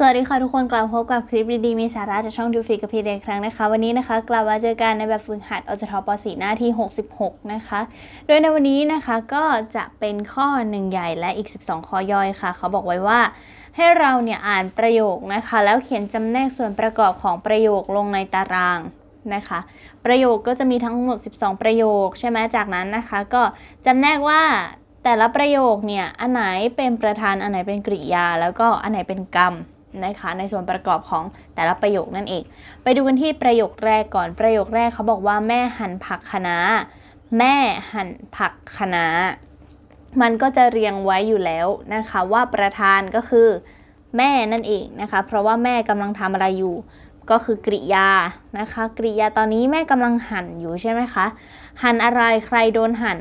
สวัสดีค่ะทุกคนกลับพบกับคลิปดีๆ มีสาระจากช่องดูฟรีกับพีเดนครั้งนะคะ วันนี้นะคะ กลับมาเจอกันในแบบฝึกหัดอจทป .4 หน้าที่ 66 นะคะ โดยในวันนี้นะคะก็จะเป็นข้อหนึ่งใหญ่และอีก 12 ข้อย่อยค่ะ เขาบอกไว้ว่า ให้เราเนี่ยอ่านประโยคนะคะ แล้วเขียนจำแนกส่วนประกอบของประโยคลงในตารางนะคะ ประโยคก็จะมีทั้งหมด 12 ประโยคใช่ไหมจากนั้นนะคะ ก็จำแนกว่าแต่ละประโยคเนี่ยอันไหนเป็นประธานอันไหนเป็นกริยา แล้วก็อันไหนเป็นกรรม นะคะในส่วนประกอบของแต่ละประโยคนั่นเอง ไปดูกันที่ประโยคแรกก่อนประโยคแรกเขาบอกว่าแม่หั่นผักคะน้าแม่หั่นผักคะน้ามันก็จะเรียงไว้อยู่แล้วนะคะว่าประธานก็คือแม่นั่นเองนะคะ เพราะว่าแม่กำลังทำอะไรอยู่ ก็คือกริยานะคะ กริยาตอนนี้แม่กำลังหั่นอยู่ใช่ไหมคะ หั่นอะไรใครโดนหั่น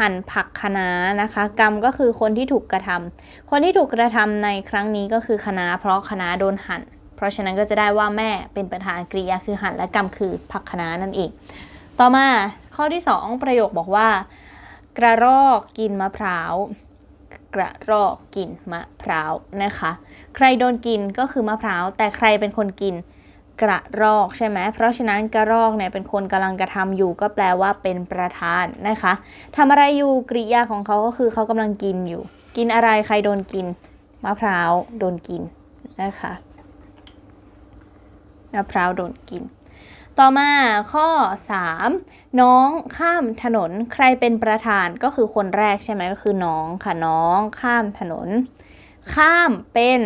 หั่นผักคะน้านะคะ กรรมก็คือคนที่ถูกกระทำคนที่ถูกกระทำในครั้งนี้ก็คือคณะเพราะคณะโดนหั่น เพราะฉะนั้นก็จะได้ว่าแม่เป็นประธานกริยาคือหั่นและกรรมคือผักคะน้านั่นเอง ต่อมาข้อที่ 2 ประโยคบอกว่า กระรอกกินมะพร้าวกระรอกกินมะพร้าวนะคะ ใครโดนกินก็คือมะพร้าว แต่ใครเป็นคนกิน กระรอกใช่ไหม เพราะฉะนั้นกระรอกเนี่ยเป็นคนกำลังกระทำอยู่ก็แปลว่าเป็นประธานนะคะทำอะไรอยู่กริยาของเขาก็คือเขากำลังกินอยู่ กินอะไรใครโดนกิน มะพร้าวโดนกินนะคะ มะพร้าวโดนกิน ต่อมาข้อ 3 น้องข้ามถนนใครเป็นประธานก็คือคนแรกใช่ไหมก็คือน้องค่ะน้องข้ามถนน ข้ามเป็น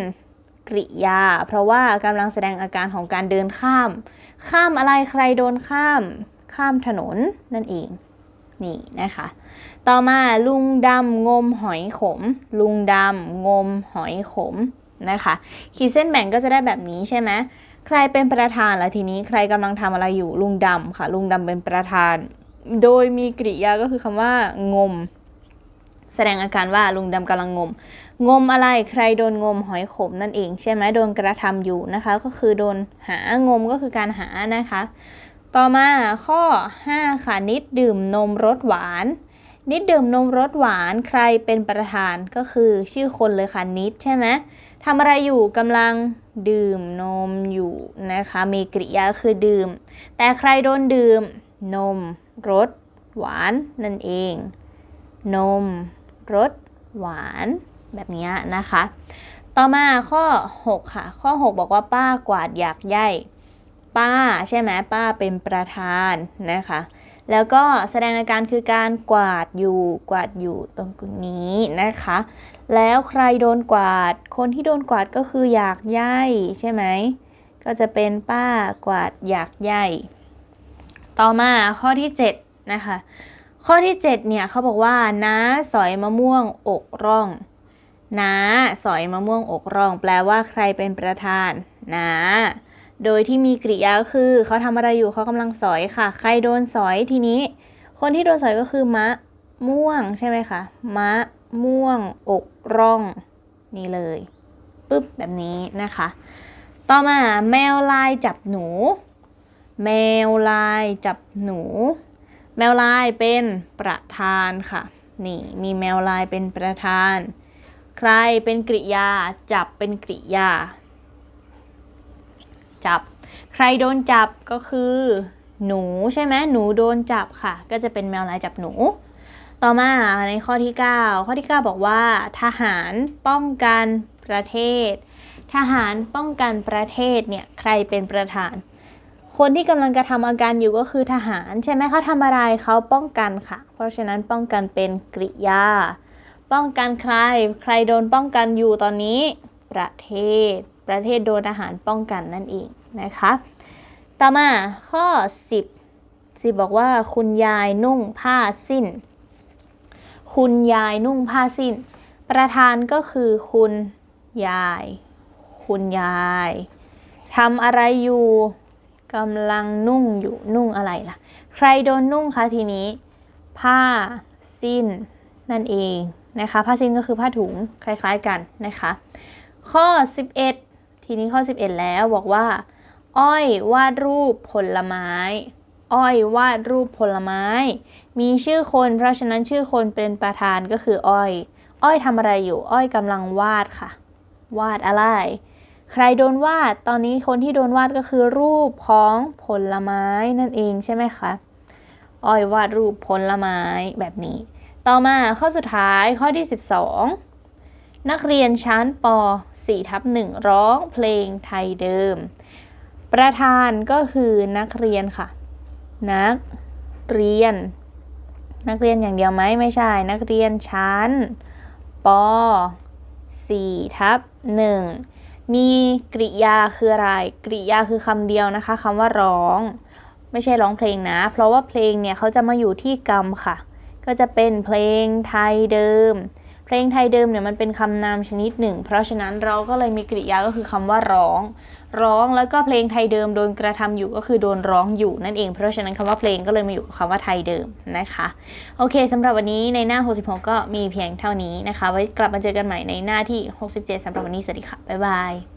กริยา เพราะว่ากำลังแสดงอาการของการเดินข้าม ข้ามอะไรใครโดนข้าม ข้ามถนนนั่นเองนี่นะคะ ต่อมาลุงดำงมหอยขม ลุงดำงมหอยขมนะคะ ขีดเส้นแบ่งก็จะได้แบบนี้ใช่ไหมใครเป็นประธานล่ะทีนี้ใครกำลังทำอะไรอยู่ลุงดำค่ะ ลุงดำเป็นประธาน โดยมีกริยาก็คือคำว่างม แสดงอาการว่าลุงดำกำลังงม งมอะไรใครโดนงมหอยขมนั่นเองใช่ไหมโดนกระทำอยู่นะคะ ก็คือโดนหางมก็คือการหานะคะ ต่อมาข้อ 5 ค่ะนิดดื่มนมรสหวาน นิดดื่มนมรสหวานใครเป็นประธานก็คือชื่อคนเลยค่ะนิดใช่ไหมทำอะไรอยู่กำลังดื่มนมอยู่นะคะมีกริยาคือดื่ม แต่ใครโดนดื่ม นมรสหวานนั่นเอง นมรสหวาน แบบนี้นะคะ ต่อมาข้อ 6 ค่ะ ข้อ 6 บอกว่าป้ากวาดอยากใยป้าใช่ไหมป้าเป็นประธานนะคะ แล้วก็แสดงอาการคือการกวาดอยู่กวาดอยู่ตรงนี้นะคะ แล้วใครโดนกวาด คนที่โดนกวาดก็คืออยากใยใช่ไหมก็จะเป็นป้ากวาดอยากใยต่อมาข้อที่7นะคะข้อที่7เนี่ยเขาบอกว่าน้าสอยมะม่วงอกร่อง น้าสอยมะม่วงอกร่อง แปลว่าใครเป็นประธานน้าโดยที่มีกริยาคือเขาทำอะไรอยู่เขากำลังสอยค่ะ ใครโดนสอยทีนี้ คนที่โดนสอยก็คือมะม่วงใช่ไหมคะมะม่วงอกร่อง นี่เลยปึ๊บแบบนี้นะคะ ต่อมาแมวลายจับหนู แมวลายจับหนู แมวลายเป็นประธานค่ะ นี่มีแมวลายเป็นประธาน ใครเป็นกริยา จับเป็นกริยา จับ ใครโดนจับก็คือ หนูใช่ไหมหนูโดนจับค่ะ ก็จะเป็นแมวลายจับหนู ต่อมาในข้อที่ 9 ข้อที่ 9 บอกว่า ทหารป้องกันประเทศ ทหารป้องกันประเทศเนี่ยใครเป็นประธาน คนที่กำลังกระทำอาการอยู่ก็คือทหาร ใช่ไหมเขาทำอะไรเขาป้องกันค่ะ เพราะฉะนั้นป้องกันเป็นกริยา ป้องกันใคร ใครโดนป้องกันอยู่ตอนนี้ ประเทศ ประเทศโดนทหารป้องกันนั่นเองนะคะ ต่อมาข้อ 10 10 บอกว่าคุณยายนุ่งผ้าสิ้น คุณยายนุ่งผ้าสิ้น ประธานก็คือคุณยาย คุณยายทำอะไรอยู่กำลังนุ่งอยู่นุ่งอะไรล่ะ ใครโดนนุ่งคะทีนี้ ผ้าสิ้นนั่นเอง นะคะผ้าสิ้นก็คือผ้าถุงคล้ายๆกันนะคะข้อ 11 ทีนี้ข้อ 11 แล้วบอกว่า อ้อยวาดรูปผลไม้ อ้อยวาดรูปผลไม้ มีชื่อคนเพราะฉะนั้นชื่อคนเป็นประธานก็คืออ้อย อ้อยทำอะไรอยู่ อ้อยกำลังวาดค่ะ วาดอะไร ใครโดนวาดตอนนี้คนที่โดนวาดก็คือรูปของผลไม้นั่นเองใช่ไหมคะอ้อยวาดรูปผลไม้แบบนี้ ต่อมาข้อสุดท้ายข้อที่ 12 นักเรียนชั้นป 4 ทับ1ร้องเพลงไทยเดิม ประธานก็คือนักเรียนค่ะ นักเรียน นักเรียนอย่างเดียวไหมไม่ใช่ นักเรียนชั้นป 4 ทับ1มีกริยาคืออะไร กริยาคือคำเดียวนะคะคำว่าร้อง ไม่ใช่ร้องเพลงนะ เพราะว่าเพลงเนี่ยเขาจะมาอยู่ที่กรรมค่ะ ก็จะเป็นเพลงไทยเดิม เพลงไทยเดิมเนี่ยมันเป็นคำนามชนิดหนึ่ง เพราะฉะนั้นเราก็เลยมีกริยาก็คือคำว่าร้อง ร้องแล้วก็เพลงไทยเดิมโดนกระทำอยู่ก็คือโดนร้องอยู่นั่นเอง เพราะฉะนั้นคำว่าเพลงก็เลยมาอยู่กับคำว่าไทยเดิมนะคะ โอเคสำหรับวันนี้ในหน้า 66 ก็มีเพียงเท่านี้นะคะ ไว้กลับมาเจอกันใหม่ในหน้าที่ 67สำหรับวันนี้สวัสดีค่ะบ๊ายบาย